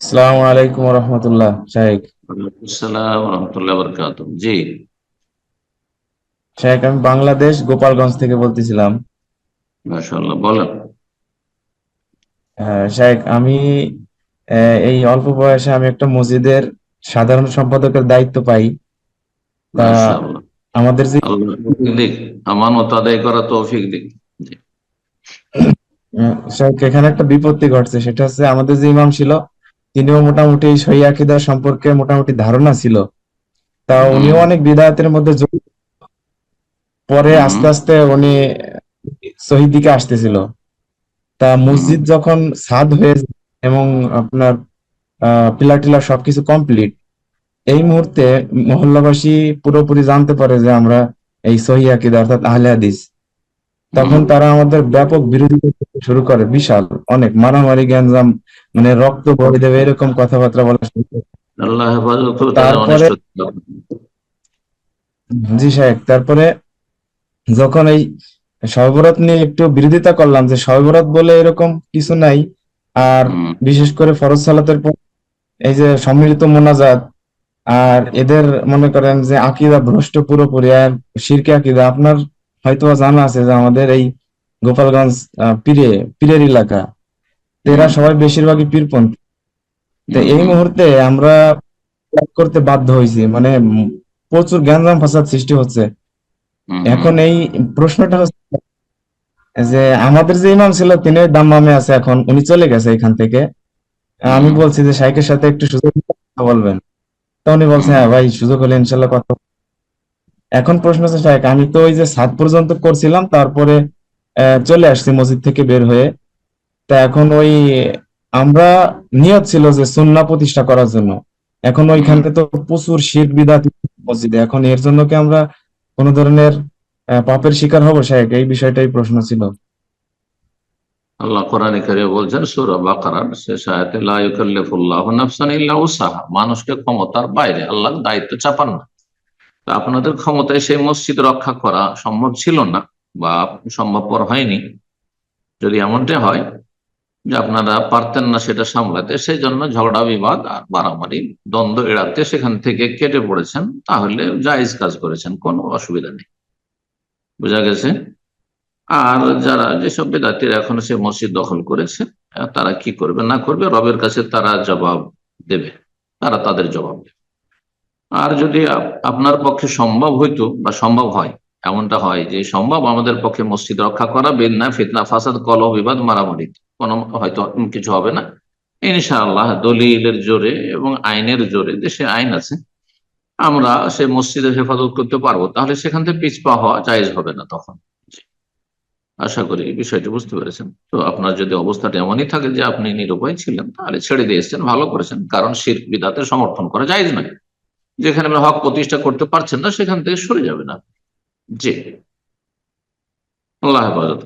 আসসালামু আলাইকুম রহমতুল্লাহ শাহেক আসসালাম রহমতুল্লাহ বরকাত জি। শাহেক আমি বাংলাদেশ গোপালগঞ্জ থেকে বলতেছিলাম। মাশাআল্লাহ বলেন। হ্যাঁ শাহেক আমি এই অল্প বয়সে আমি একটা মসজিদের সাধারণ সম্পাদকের দায়িত্ব পাই। আমাদের যে দিক আমানত আদায় করা তৌফিক দিক। এখানে একটা বিপত্তি ঘটছে সেটা হচ্ছে আমাদের যে ইমাম ছিল তিনিও মোটামুটি সহি আকীদা সম্পর্কে মোটামুটি ধারণা ছিল। তা উনিও অনেক বিদআতের মধ্যে পরে আস্তে আস্তে উনি শহীদ দিকে আসতেছিল। তা মসজিদ যখন ছাদ হয়ে এবং আপনার পিলার টিলার সবকিছু কমপ্লিট এই মুহূর্তে মহল্লাবাসী পুরোপুরি জানতে পারে যে আমরা এই সহি আকীদা অর্থাৎ আহলে হাদিস। তখন তারা আমাদের ব্যাপক বিরোধিতা শুরু করে বিশাল অনেক মারামারি গ্যাঞ্জাম মানে রক্ত বই দেবে এরকম কথাবার্তা বলা শুরু আল্লাহ হেফাজত তারপরে জি সাহেব তারপরে যখন এই শবে নিয়ে একটু বিরোধিতা করলাম যে শবে বলে এরকম কিছু নাই আর বিশেষ করে ফরজ সালাতের পর এই যে সম্মিলিত মোনাজাত আর এদের মনে করেন যে আকীদা ভ্রষ্ট পুরোপুরি আর শিরকে আকীদা আপনার হয়তো জানা আছে যে আমাদের এই গোপালগঞ্জ পীরে পীরের এলাকা। এরা সবাই বেশিরভাগই পীরপন্থী। তো এই মুহূর্তে আমরা করতে বাধ্য হয়েছি। মানে প্রচুর গ্যাঞ্জাম ফাসাদ সৃষ্টি হচ্ছে। এখন এই প্রশ্নটা হচ্ছে যে আমাদের যে ইমাম ছিল তিনি দাম্মামে আছে এখন। উনি চলে গেছে এখান থেকে। আমি বলছি যে শাইখের সাথে একটু সুযোগ কথা বলবেন। তো উনি বলছে হ্যাঁ ভাই সুযোগ হলে ইনশাল্লাহ কথা এখন প্রশ্ন হচ্ছে শাইখ আমি তো ওই যে সাত পর্যন্ত করছিলাম তারপরে আহ, চলে আসছি মসজিদ থেকে বের হয়ে। তা এখন ওই আমরা নিয়ত ছিল যে সুন্নাহ প্রতিষ্ঠা করার জন্য। এখন ওইখানে তো প্রচুর শীত বিদআত মসজিদে। এখন এর জন্য কি আমরা কোনো ধরনের পাপের শিকার হব? শাইখ এই বিষয়টাই প্রশ্ন ছিল। আল্লাহ কোরআন কারিমে বলছেন সূরা বাকারার শেষ আয়াতে লা ইউকাল্লিফুল্লাহু নাফসান ইল্লা উসাহা মানুষকে ক্ষমতার বাইরে আল্লাহ দায়িত্ব চাপান না। তা আপনাদের ক্ষমতায় সেই মসজিদ রক্ষা করা সম্ভব ছিল না বা সম্ভবপর হয়নি। যদি এমনটা হয় যে আপনারা পারতেন না সেটা সামলাতে সেই জন্য ঝগড়া, বিবাদ আর মারামারি, দ্বন্দ্ব এড়াতে সেখান থেকে কেটে পড়েছেন, তাহলে জায়েজ কাজ করেছেন, কোনো অসুবিধা নেই। বোঝা গেছে? আর যারা যেসব বেদাতিরা এখনও সে মসজিদ দখল করেছে তারা কি করবে, না করবে, রবের কাছে তারা জবাব দেবে, তারা তাদের জবাব দেবে। আর যদি আপনার পক্ষে সম্ভব হইতো বা সম্ভব হয়, এমনটা হয় যে সম্ভব আমাদের পক্ষে মসজিদ রক্ষা করা, বেদনা, ফিতনা, ফাসাদ, কলহ, বিবাদ, মারামারি কোনো হয়তো কিছু হবে না। ইনশাআল্লাহ দলিলের জোরে এবং আইনের জোরে দেশে আইন আছে, আমরা সে মসজিদের হেফাজত করতে পারব। তাহলে সেখান থেকে পিছপা হওয়া জায়েজ হবে না তখন। আশা করি এই বিষয়টি বুঝতে পেরেছেন। তো আপনার যদি অবস্থাটা এমনই থাকে যে আপনি নিরুপায় ছিলেন, তাহলে ছেড়ে দিয়ে এসছেন, ভালো করেছেন। কারণ শির বিদাতে সমর্থন করা জায়েজ নয়। যেখানে আপনি হক প্রতিষ্ঠা করতে পারছেন না, সেখান থেকে সরে যাবেন আপনি। জি। আল্লাহ হেফাজত।